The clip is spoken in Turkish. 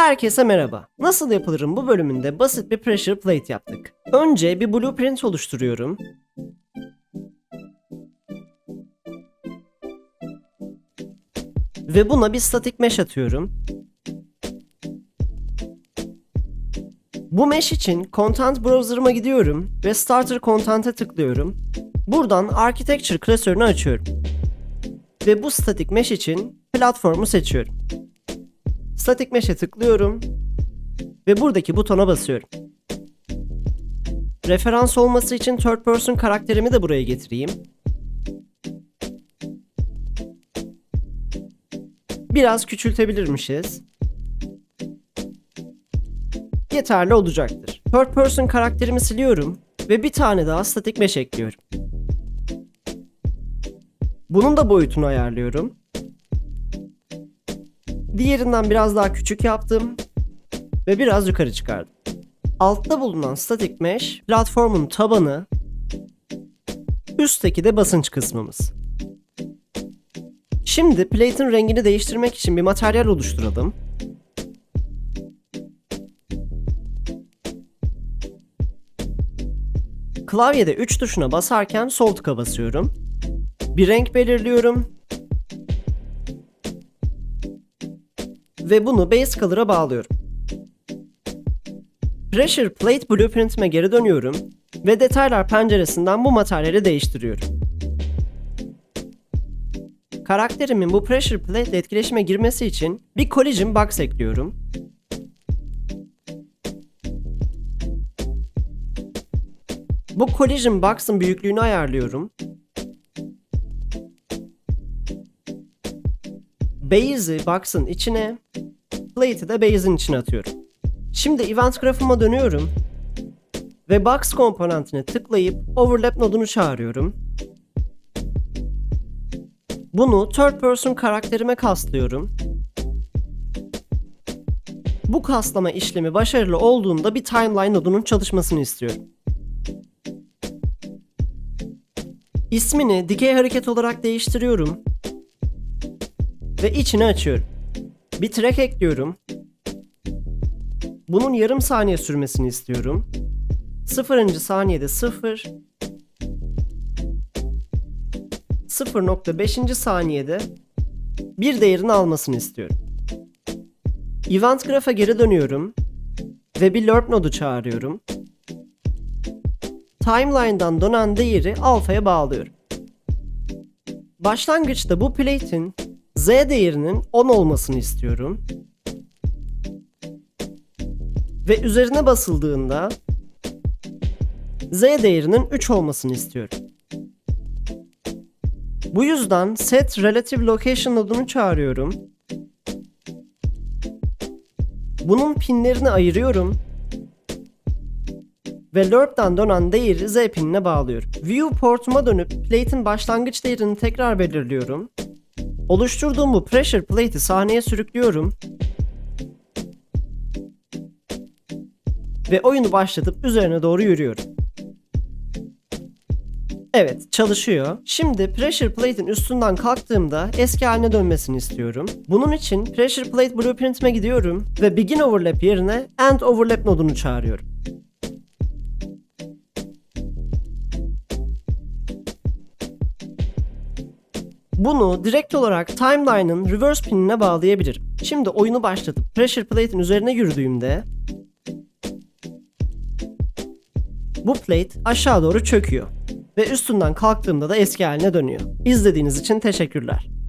Herkese merhaba. Nasıl yapılırım bu bölümünde basit bir pressure plate yaptık. Önce bir blueprint oluşturuyorum. Ve buna bir static mesh atıyorum. Bu mesh için Content Browser'ıma gidiyorum ve Starter Content'e tıklıyorum. Buradan Architecture klasörünü açıyorum. Ve bu static mesh için platformu seçiyorum. Static Mesh'e tıklıyorum ve buradaki butona basıyorum. Referans olması için third person karakterimi de buraya getireyim. Biraz küçültebilirmişiz. Yeterli olacaktır. Third person karakterimi siliyorum ve bir tane daha static mesh ekliyorum. Bunun da boyutunu ayarlıyorum. Diğerinden biraz daha küçük yaptım ve biraz yukarı çıkardım. Altta bulunan static mesh platformun tabanı, üstteki de basınç kısmımız. Şimdi plate'in rengini değiştirmek için bir materyal oluşturalım. Klavyede 3 tuşuna basarken sol tıka basıyorum. Bir renk belirliyorum ve bunu base color'a bağlıyorum. Pressure Plate Blueprint'ime geri dönüyorum ve detaylar penceresinden bu materyali değiştiriyorum. Karakterimin bu Pressure Plate ile etkileşime girmesi için bir Collision Box ekliyorum. Bu Collision Box'ın büyüklüğünü ayarlıyorum Base'i box'ın içine, plate'i de base'in içine atıyorum. Şimdi event grafıma dönüyorum ve box komponentine tıklayıp overlap nodunu çağırıyorum. Bunu third person karakterime kastlıyorum. Bu kastlama işlemi başarılı olduğunda bir timeline nodunun çalışmasını istiyorum. İsmini dikey hareket olarak değiştiriyorum ve içini açıyorum. Bir track ekliyorum. Bunun yarım saniye sürmesini istiyorum. Sıfırıncı saniyede 0 0.5. saniyede bir değerini almasını istiyorum. Event Graph'a geri dönüyorum ve bir lerp nodu çağırıyorum. Timeline'dan dönen değeri alfaya bağlıyorum. Başlangıçta bu plate'in z değerinin 10 olmasını istiyorum. Ve üzerine basıldığında z değerinin 3 olmasını istiyorum. Bu yüzden set relative location nodunu çağırıyorum. Bunun pinlerini ayırıyorum ve lerp'ten dönen değeri z pinine bağlıyorum. Viewport'uma dönüp plate'in başlangıç değerini tekrar belirliyorum. Oluşturduğum bu pressure plate'i sahneye sürüklüyorum. Ve oyunu başlatıp üzerine doğru yürüyorum. Evet çalışıyor. Şimdi pressure plate'in üstünden kalktığımda eski haline dönmesini istiyorum. Bunun için pressure plate blueprint'ime gidiyorum ve begin overlap yerine end overlap nodunu çağırıyorum. Bunu direkt olarak timeline'ın reverse pinine bağlayabilirim. Şimdi oyunu başlatıp pressure plate'in üzerine yürüdüğümde bu plate aşağı doğru çöküyor ve üstünden kalktığımda da eski haline dönüyor. İzlediğiniz için teşekkürler.